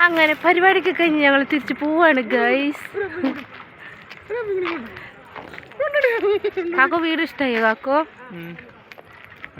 അങ്ങനെ പരിപാടിയൊക്കെ കഴിഞ്ഞ് ഞങ്ങൾ തിരിച്ചു പോവാണ് ഗൈസ് കാക്കോ വീട് ഇഷ്ടായോ കാക്കോ?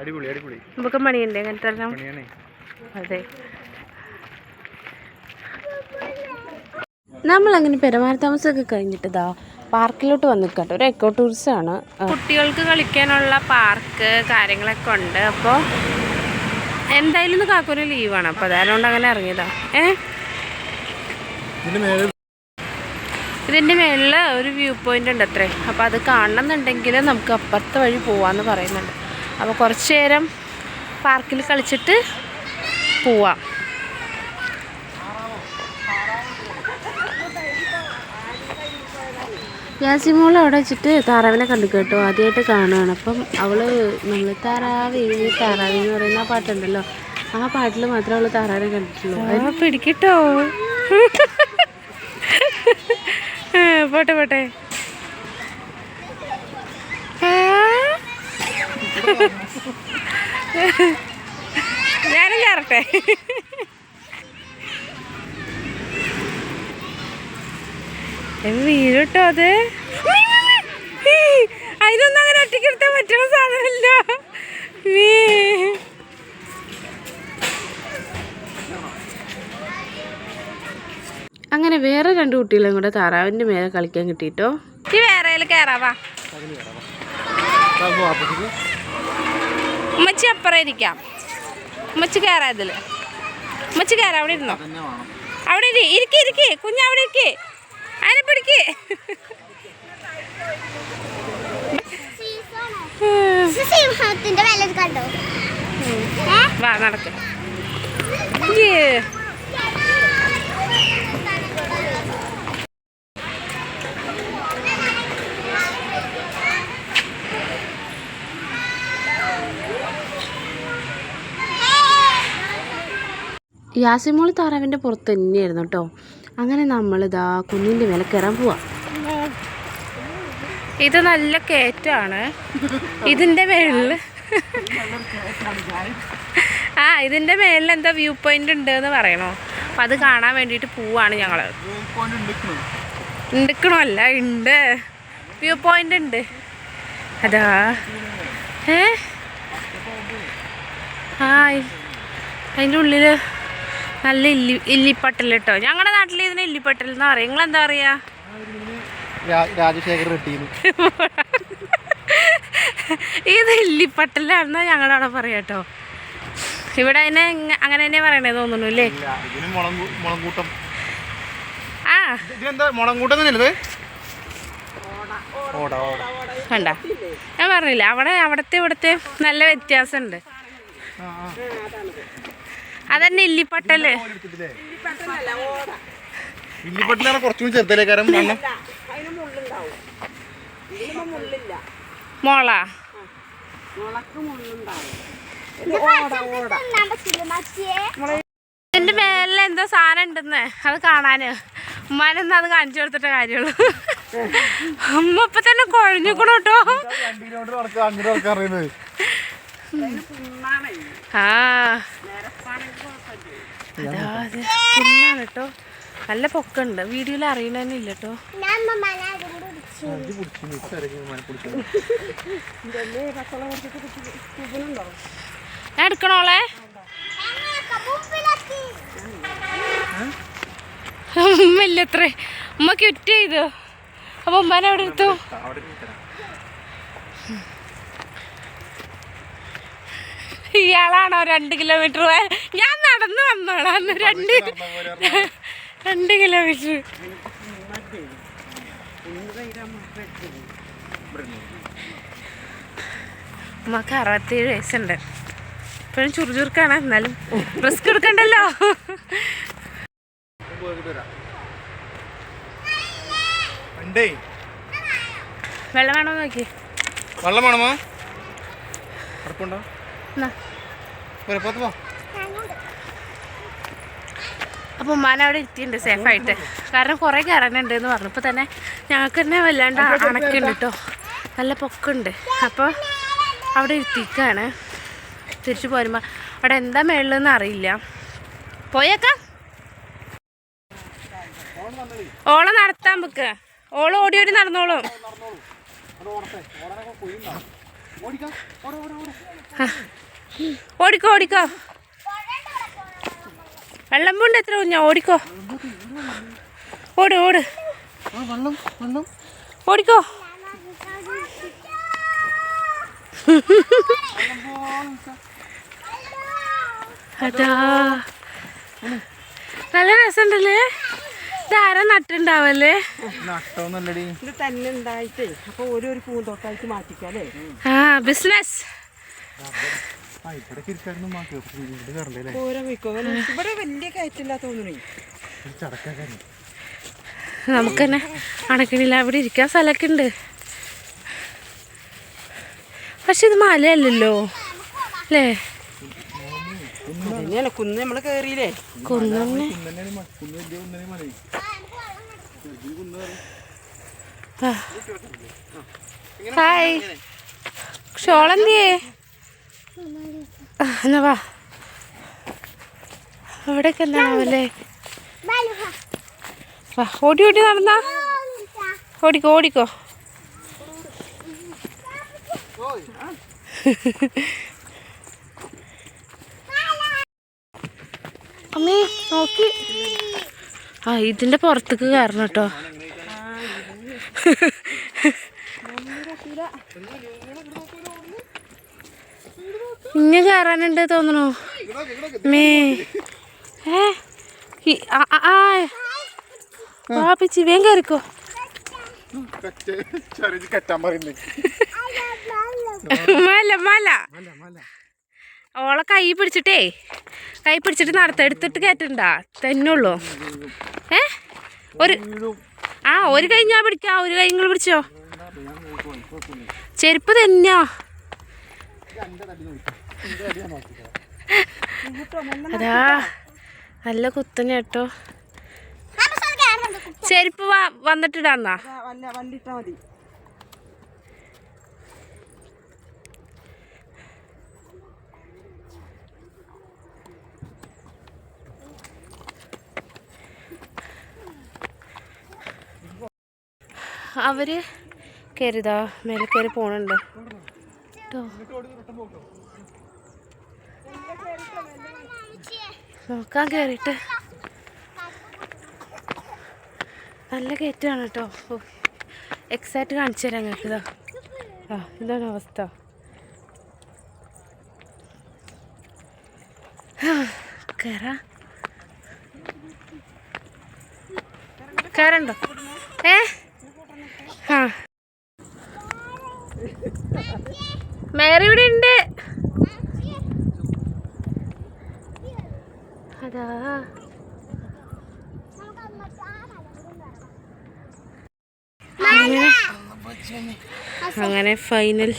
അടിപൊളി അടിപൊളി. നമുക്ക് മണിയുണ്ട് അങ്ങനത്തെ തരണം പണിയാണേ അതെ. നമ്മൾ അങ്ങനെ കഴിഞ്ഞിട്ട് ഇതാ പാർക്കിലോട്ട് വന്നു കേട്ടോ ഒരു എക്കോ ടൂറിസം ആണ്. കുട്ടികൾക്ക് കളിക്കാനുള്ള പാർക്ക് കാര്യങ്ങളൊക്കെ ഉണ്ട്. അപ്പോൾ എന്തായാലും ഇന്ന് കാക്കൂന് ലീവാണ് അപ്പോൾ അതുകൊണ്ട് അങ്ങനെ ഇറങ്ങിയതാ. ഏ? ഇതിന്റെ മേലെ ഇതിന്റെ മേളിൽ ഒരു വ്യൂ പോയിന്റ് ഉണ്ട് അത്രേ. അപ്പോൾ അത് കാണണമെന്നുണ്ടെങ്കിൽ നമുക്ക് അപ്പുറത്തെ വഴി പോവാന്ന് പറയുന്നുണ്ട്. അപ്പോൾ കുറച്ച് നേരം പാർക്കിൽ കളിച്ചിട്ട് പോവാം. യാസിമോൾ അവിടെ വെച്ചിട്ട് താറാവിനെ കണ്ടു കേട്ടോ. ആദ്യമായിട്ട് കാണുകയാണ് അപ്പം അവൾ നമ്മൾ താറാവി താറാവി എന്ന് പറയുന്ന ആ പാട്ടുണ്ടല്ലോ. ആ പാട്ടിൽ മാത്രമേ അവൾ താറാവിനെ കണ്ടിട്ടുള്ളൂ. അതിനെ പിടിക്കട്ടോ പോട്ടെ പോട്ടെ. ഞാനും കയറട്ടെ വീഴട്ടോ അത്? അതിനൊന്നും അങ്ങനെ ഒറ്റയ്ക്കെടുത്താൻ പറ്റുന്ന സാധനമല്ല. മീ. അങ്ങനെ വേറെ രണ്ട് കുട്ടികളും കൂടെ താറാവിന്റെ മേലെ കളിക്കാൻ കിട്ടിട്ടോ ഈ വേറെ കയറാവാ ഉമ്മച്ചി അപ്പുറം ഇരിക്കാം. ഉമ്മച്ചി കയറാ ഇതിൽ. ഉമ്മച്ചി കയറാ അവിടെ ഇരുന്നോ? അവിടെ ഇരി ഇരിക്കെ ഇരിക്കെ. കുഞ്ഞ് അവിടെ ഇരിക്കെ. അതിനെ പിടിക്ക്. സിംഹത്തിന്റെ വില കണ്ടോ വാ നടക്ക്. യാസിമോൾ താറാവിന്റെ പുറത്ത് തന്നെയായിരുന്നു കേട്ടോ. അങ്ങനെ നമ്മളിതാ കുഞ്ഞിന്റെ മേലെ കയറാൻ പോവാം. ഇത് നല്ല കയറ്റാണ് ഇതിന്റെ മേളിൽ ആ ഇതിന്റെ മേളിൽ എന്താ വ്യൂ പോയിന്റ് ഉണ്ട് എന്ന് പറയണോ? അപ്പം അത് കാണാൻ വേണ്ടിയിട്ട് പോവാണ് ഞങ്ങൾ ഉണ്ടിക്കണോ അല്ല ഉണ്ട് വ്യൂ പോയിന്റ് ഉണ്ട് അതാ. ഏ? ആ അതിന്റെ ഉള്ളിൽ നല്ല ഇല്ലി ഇല്ലിപ്പട്ടൽ കേട്ടോ ഞങ്ങളുടെ നാട്ടിൽ ഇതിന് ഇല്ലിപ്പട്ടൽ എന്ന് പറയും. നിങ്ങൾ എന്താ രാജശേഖർ രാജശേഖര ഇത് ഇല്ലിപ്പട്ടലാണെന്ന് ഞങ്ങളുടെ അവിടെ പറയാം കേട്ടോ ഇവിടെ അതിനെ അങ്ങനെ തന്നെ പറയണേ തോന്നുന്നു അല്ലേ? ആ. കണ്ട. ഞാൻ പറഞ്ഞില്ല അവിടെ അവിടത്തെ ഇവിടത്തെ നല്ല വ്യത്യാസമുണ്ട്. അതന്നെ ഇല്ലിപ്പട്ടൽ. വില്ലിപ്പട്ടിലാണ് കുറച്ചുകൂടി ചെറുതല്ലേ കാരണം കാരണം മോള. എന്റെ മേലെ എന്തോ സാധനം ഉണ്ടെന്ന് അത് കാണാന്. ഉമ്മാനൊന്നും അത് കാണിച്ചു കൊടുത്തിട്ട കാര്യമുള്ളൂ. അമ്മ ഇപ്പൊ തന്നെ കുഴഞ്ഞിക്കണു കേട്ടോ. ആ. അതാ അത് കുന്നാണ് കേട്ടോ നല്ല പൊക്കുണ്ട്. വീഡിയോയിൽ അറിയണതന്നെ ഇല്ല കേട്ടോ ഞാൻ എടുക്കണോളെ ഉമ്മല്ലേ അത്രേ? ഉമ്മ ക്വിറ്റ് ചെയ്തു? അപ്പൊ ഉമ്മാനെ അവിടെ എടുത്തു. ഇയാളാണോ രണ്ട് കിലോമീറ്റർ ഞാൻ നടന്നു വന്നോളാന്ന് രണ്ട് രണ്ട് കിലോമീറ്റർ ഉമ്മക്ക് അറുപത്തേഴ് വയസ്സുണ്ട്. ഇപ്പോഴും ചുറുചുറുക്കാണ്. എന്നാലും റിസ്ക് എടുക്കണ്ടല്ലോ. വെള്ളം വേണോ നോക്കി. വെള്ളം വേണമോ അപ്പോൾ ഉമ്മാൻ അവിടെ ഇരുത്തിയിട്ടുണ്ട് സേഫായിട്ട് കാരണം കുറേ കയറാനുണ്ട് എന്ന് പറഞ്ഞു. ഇപ്പൊ തന്നെ ഞങ്ങൾക്ക് തന്നെ വല്ലാണ്ട് അണക്കുണ്ട് കേട്ടോ നല്ല പൊക്കുണ്ട്. അപ്പോൾ അവിടെ ഇരുത്തിക്കാണ്. തിരിച്ചു പോരുമ്പോൾ അവിടെ എന്താ മേളിലെന്ന് അറിയില്ല. പോയേക്കാം. ഓളെ നടത്താൻ വെക്ക ഓൾ ഓടി ഓടി നടന്നോളും. ഓടിക്കോ ഓടിക്കോ. വെള്ളം പൂണ്ട് എത്ര കുഞ്ഞാ? ഓടിക്കോ. ഓട് ഓട്. ഓടിക്കോ. അതാ. നല്ല രസമുണ്ടല്ലേ? ഇതാരാ നട്ടുണ്ടാവല്ലേ ഇത് തന്നെ ഉണ്ടായിട്ടേ. അപ്പൊ ഓരോരു പൂന്തോട്ടായിട്ട് മാറ്റിക്കാല്ലേ? ആ ബിസിനസ് ഇവിടെ ഓരോ വലിയ കയറ്റില്ല തോന്നുന്നേ നമുക്ക് തന്നെ അടക്കണില്ല അവിടെ ഇരിക്കാൻ സ്ഥലമൊക്കെ ഉണ്ട് പക്ഷെ ഇത് മലയല്ലല്ലോ. അല്ലേ? തന്നെയാണ് കുന്ന് നമ്മൾ കേറിയില്ലേ? കുന്നന്നെ. കുന്ന് ഹായ്. ഷോളെന്തിയേ എന്നാ വാ. അവിടെയൊക്കെ എന്താണാവല്ലേ വാ ഓടി ഓടി നടന്നാ. ഓടിക്കോ ഓടിക്കോ. അമ്മേ നോക്കി. ആ ഇതിന്റെ പുറത്തേക്ക് കയറണം കേട്ടോ. ഇഞ്ഞ കയറാനുണ്ട് തോന്നണു? മേ ഏ ആ കയറിക്കോ. മല മല. ഓളെ കൈ പിടിച്ചിട്ടേ. കൈ പിടിച്ചിട്ട് നടത്ത എടുത്തിട്ട് കയറ്റണ്ട? തന്നുള്ളൂ. ഏ? ഒരു ആ ഒരു കൈ ഞാൻ പിടിക്കാം. ഒരു കൈ നിങ്ങൾ പിടിച്ചോ. ചെരുപ്പ് തന്നെയോ? അതാ നല്ല കുത്തനെ കേട്ടോ. ചെരുപ്പ് വന്നിട്ടിടാന്നാ? വല്ലിട്ടാ മതി. അവർ കയറിതാ മേലെ കയറി പോണുണ്ട്. നോക്കാൻ കയറിയിട്ട് നല്ല കയറ്റാണ് കേട്ടോ എക്സാക്റ്റ് കാണിച്ചു തരാം ഞങ്ങൾക്ക് ഇതാ. ആ ഇതാണ് അവസ്ഥ. കയറാ കയറണ്ടോ ഏ? ആ. മേറി ഇവിടെ ഉണ്ട്. അതാ. അങ്ങനെ ഫൈനൽ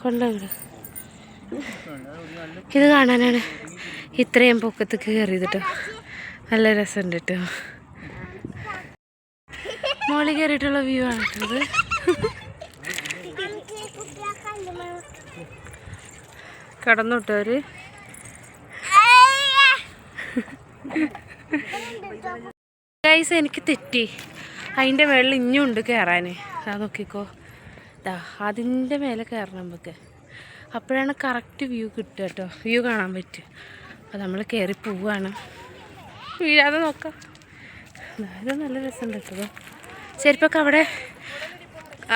കൊണ്ടങ്ങട് ഇത് കാണാനാണ്. ഇത്രയും പൊക്കത്തേക്ക് കയറിയത് കേട്ടോ നല്ല രസമുണ്ട് കേട്ടോ മോളിൽ കയറിയിട്ടുള്ള വ്യൂ ആണ് കേട്ടോ ഇത് കടന്നു കേട്ടോ ഗൈസ് എനിക്ക് തെറ്റി. അതിന്റെ മേളിൽ ഇഞ്ഞും ഉണ്ട് കയറാൻ അത് നോക്കിക്കോ. ഇതാ അതിന്റെ മേലെ കയറണം നമുക്ക്. അപ്പോഴാണ് കറക്റ്റ് വ്യൂ കിട്ടുക കേട്ടോ. വ്യൂ കാണാൻ പറ്റുക. അപ്പോൾ നമ്മൾ കയറി പോവാണ് വീഴാതെ നോക്കാം. ദാ, നല്ല രസമുണ്ട് കേട്ടോ ചെരുപ്പൊക്കെ അവിടെ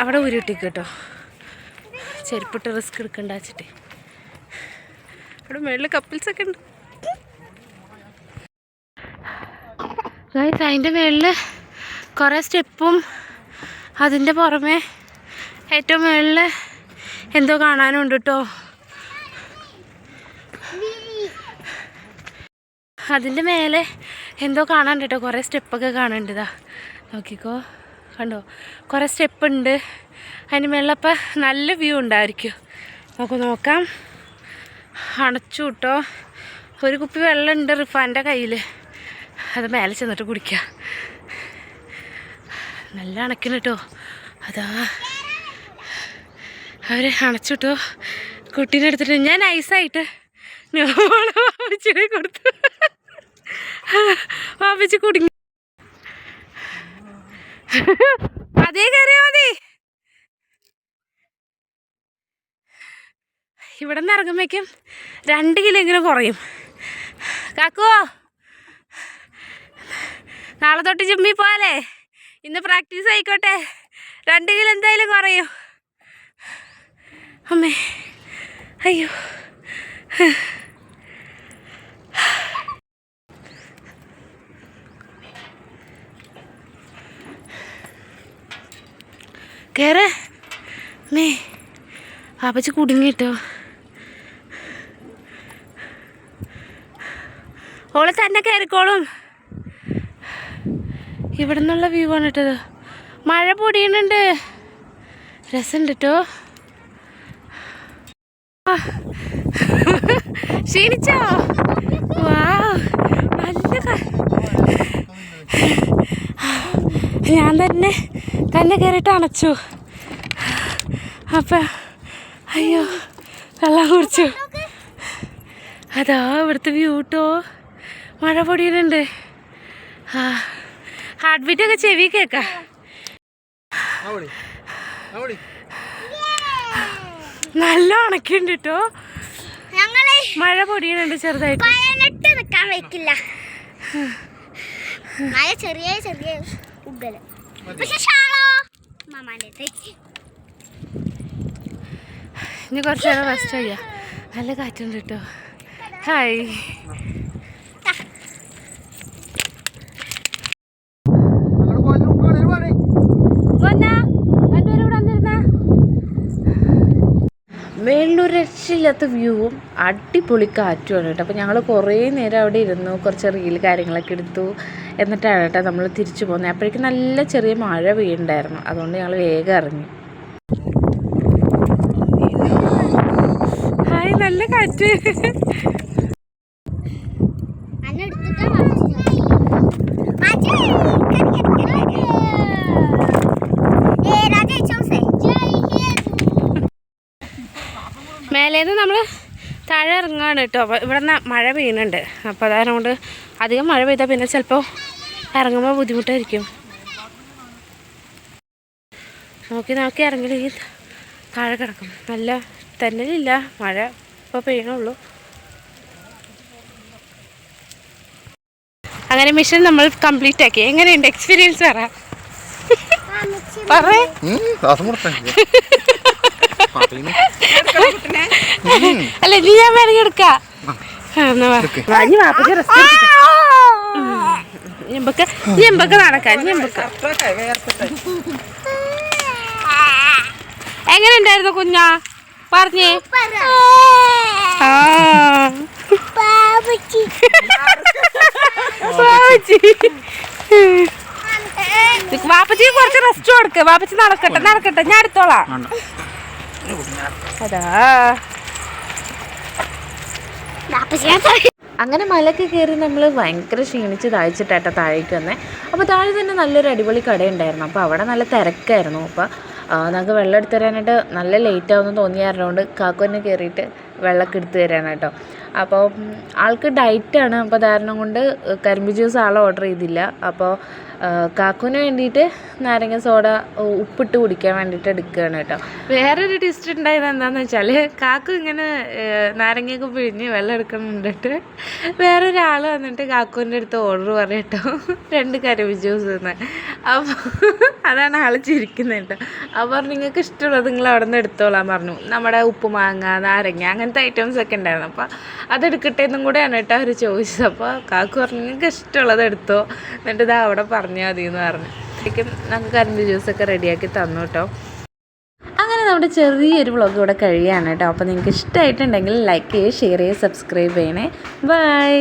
അവിടെ ഉരുട്ടിക്ക് കേട്ടോ ചെരുപ്പിട്ട് റിസ്ക് എടുക്കണ്ട വെച്ചിട്ട്. അവിടെ മേളിൽ കപ്പിൾസൊക്കെ ഉണ്ട്. ഗൈസ് അതിന്റെ മേളിൽ കുറേ സ്റ്റെപ്പും അതിന്റെ പുറമെ ഏറ്റവും മേളിൽ എന്തോ കാണാനുണ്ട് കേട്ടോ. അതിന്റെ മേലെ എന്തോ കാണാൻ കേട്ടോ കുറേ സ്റ്റെപ്പൊക്കെ കാണുന്നുണ്ട് ഇതാ നോക്കിക്കോ. കണ്ടോ? കുറേ സ്റ്റെപ്പ് ഉണ്ട് അതിന് മേളിലപ്പോൾ നല്ല വ്യൂ ഉണ്ടായിരിക്കും. നമുക്ക് നോക്കാം. അണച്ചു കിട്ടോ ഒരു കുപ്പി വെള്ളം ഉണ്ട് റിഫാന്റെ കയ്യിൽ അത് മേലെ ചെന്നിട്ട് കുടിക്കുക നല്ല അണക്കിന് കേട്ടോ അതാ. അവർ അണച്ചിട്ടോ കുട്ടീനെ എടുത്തിട്ട് ഞാൻ നൈസായിട്ട് ഞാൻ കൊടുത്തു. വാപ്പച്ചി കുടുങ്ങി. അതേ കയറിയാ മതി. ഇവിടെ നിന്ന് ഇറങ്ങുമ്പോഴേക്കും രണ്ട് കിലോ എങ്കിലും കുറയും. കാക്കുവോ നാളെ തൊട്ട് ജിമ്മിൽ പോയാലേ ഇന്ന് പ്രാക്ടീസ് ആയിക്കോട്ടെ. രണ്ട് കിലോ എന്തായാലും കുറയും. അമ്മേ അയ്യോ. കേറ്. നീ പാപ്പച്ചി കുടുങ്ങിട്ടോ. ഓൾ തന്നെ കയറിക്കോളും ഇവിടെ നിന്നുള്ള വ്യൂ ആണ് ഇട്ടത് മഴ പൊടിയുന്നുണ്ട്. രസമുണ്ട് കേട്ടോ. ക്ഷീണിച്ചോ? വാ. നല്ല ഞാൻ തന്നെ തന്നെ കയറിയിട്ട് അണച്ചു. അപ്പം അയ്യോ വെള്ളം കുടിച്ചു. അതാ ഇവിടുത്തെ വ്യൂ കേട്ടോ മഴ പൊടിയിലുണ്ട് ആ ഹാർട്ട് ബീറ്റ് ഒക്കെ ചെവി കേക്ക. നല്ല ഉണക്കുണ്ട് കേട്ടോ ഞങ്ങളെ മഴ പൊടിയുന്നുണ്ട് ചെറുതായിട്ട്. നിൽക്കാൻ വെക്കില്ല മഴ ചെറിയ ചെറിയ. ഉഗ്ഗൽ. പക്ഷെ ഷാളോ? അടുത്ത്. ഇനി കുറച്ച് നേരം റെസ്റ്റ് ചെയ്യാം. നല്ല കാറ്റുണ്ട് കേട്ടോ. ഹായ് രക്ഷയില്ലാത്ത വ്യൂവും അടിപൊളി കാറ്റുമാണ് കേട്ടോ. അപ്പോൾ ഞങ്ങൾ കുറേ നേരം അവിടെ ഇരുന്നു കുറച്ച് റീൽ കാര്യങ്ങളൊക്കെ എടുത്തു. എന്നിട്ടാണ് കേട്ടോ നമ്മൾ തിരിച്ചു പോകുന്നത് അപ്പോഴേക്കും നല്ല ചെറിയ മഴ വീണ്ടായിരുന്നു അതുകൊണ്ട് ഞങ്ങൾ വേഗം ഇറങ്ങി. ഹായ് നല്ല കാറ്റ്. മേലേന്ന് നമ്മൾ താഴെ ഇറങ്ങാണ് കേട്ടോ. അപ്പോൾ ഇവിടെ നിന്ന് മഴ പെയ്യുന്നുണ്ട്. അപ്പോൾ അതായത് കൊണ്ട് അധികം മഴ പെയ്താൽ പിന്നെ ചിലപ്പോൾ ഇറങ്ങുമ്പോൾ ബുദ്ധിമുട്ടായിരിക്കും. നോക്കി നോക്കി ഇറങ്ങി താഴെ കിടക്കും നല്ല തന്നലില്ല. മഴ ഇപ്പോൾ പെയ്യണുള്ളൂ. അങ്ങനെ മിഷൻ നമ്മൾ കംപ്ലീറ്റ് ആക്കി. എങ്ങനെയുണ്ട്? എക്സ്പീരിയൻസ് പറ. പറ. അല്ല ഇനി ഞാൻ വേണമെങ്കിൽ എടുക്കാം. ഞമ്പക്ക് ഞമ്പക്ക് നടക്കാം ഞമ്പക്ക് എങ്ങനെ ഉണ്ടായിരുന്നു കുഞ്ഞാ? പറഞ്ഞേ. വാപ്പച്ചി. കുറച്ച് റെസ്റ്റ് കൊടുക്ക്. വാപ്പച്ചി നടക്കട്ടെ നടക്കട്ടെ. ഞാൻ എടുത്തോളാം. അതാ. അങ്ങനെ മലക്ക് കയറി നമ്മൾ ഭയങ്കര ക്ഷീണിച്ച് താഴ്ചിട്ടാട്ടോ താഴേക്ക് വന്നേ. അപ്പോൾ താഴെ തന്നെ നല്ലൊരു അടിപൊളി കടയുണ്ടായിരുന്നു. അപ്പോൾ അവിടെ നല്ല തിരക്കായിരുന്നു. അപ്പോൾ ഞങ്ങൾക്ക് നമുക്ക് വെള്ളം എടുത്ത് തരാനായിട്ട് നല്ല ലേറ്റ് ആവുമെന്ന് തോന്നിയായിരുന്നതുകൊണ്ട് കാക്കോനെ കയറിയിട്ട് വെള്ളമൊക്കെ എടുത്തു തരാനായിട്ടോ. അപ്പോൾ ആൾക്ക് ഡയറ്റാണ് അപ്പോൾ കാരണം കൊണ്ട് കരിമ്പ് ജ്യൂസ് ആൾ ഓർഡർ ചെയ്തില്ല. അപ്പോൾ കാക്കുവിന് വേണ്ടിയിട്ട് നാരങ്ങ സോഡ ഉപ്പിട്ട് കുടിക്കാൻ വേണ്ടിയിട്ട് എടുക്കുകയാണ് കേട്ടോ. വേറൊരു ടിസ്റ്റ് ഉണ്ടായത് എന്താണെന്ന് വെച്ചാൽ കാക്കു ഇങ്ങനെ നാരങ്ങയൊക്കെ പിഴിഞ്ഞ് വെള്ളം എടുക്കണുണ്ടിട്ട് വേറൊരാൾ വന്നിട്ട് കാക്കുവിന്റെ അടുത്ത് ഓർഡർ പറയട്ടോ രണ്ട് കരിമ്പ് ജ്യൂസ് എന്ന് അപ്പോൾ അതാണ് ആൾ ചിരിക്കുന്നത് കേട്ടോ അപ്പോൾ നിങ്ങൾക്ക് ഇഷ്ടമുള്ളത് നിങ്ങൾ അവിടെ നിന്ന് എടുത്തോളാൻ പറഞ്ഞു. നമ്മുടെ ഉപ്പുമാങ്ങ നാരങ്ങ അങ്ങനത്തെ ഐറ്റംസ് ഒക്കെ ഉണ്ടായിരുന്നു. അപ്പോൾ അതെടുക്കട്ടെ എന്നും കൂടെയാണ് കേട്ടോ അവർ ചോദിച്ചത്. അപ്പോൾ കാക്കു പറഞ്ഞു നിങ്ങൾക്ക് ഇഷ്ടമുള്ളത് എടുത്തോ? എന്നിട്ട് ഇതാ അവിടെ പറഞ്ഞാൽ മതി എന്ന് പറഞ്ഞു. ശരിക്കും നമുക്ക് കരിമ്പ് ജ്യൂസൊക്കെ റെഡിയാക്കി തന്നു കേട്ടോ. അങ്ങനെ നമ്മുടെ ചെറിയൊരു വ്ളോഗ് ഇവിടെ കഴിയാണ് കേട്ടോ. അപ്പോൾ നിങ്ങൾക്ക് ഇഷ്ടമായിട്ടുണ്ടെങ്കിൽ ലൈക്ക് ചെയ്യുക ഷെയർ ചെയ്യുക സബ്സ്ക്രൈബ് ചെയ്യണേ. ബൈ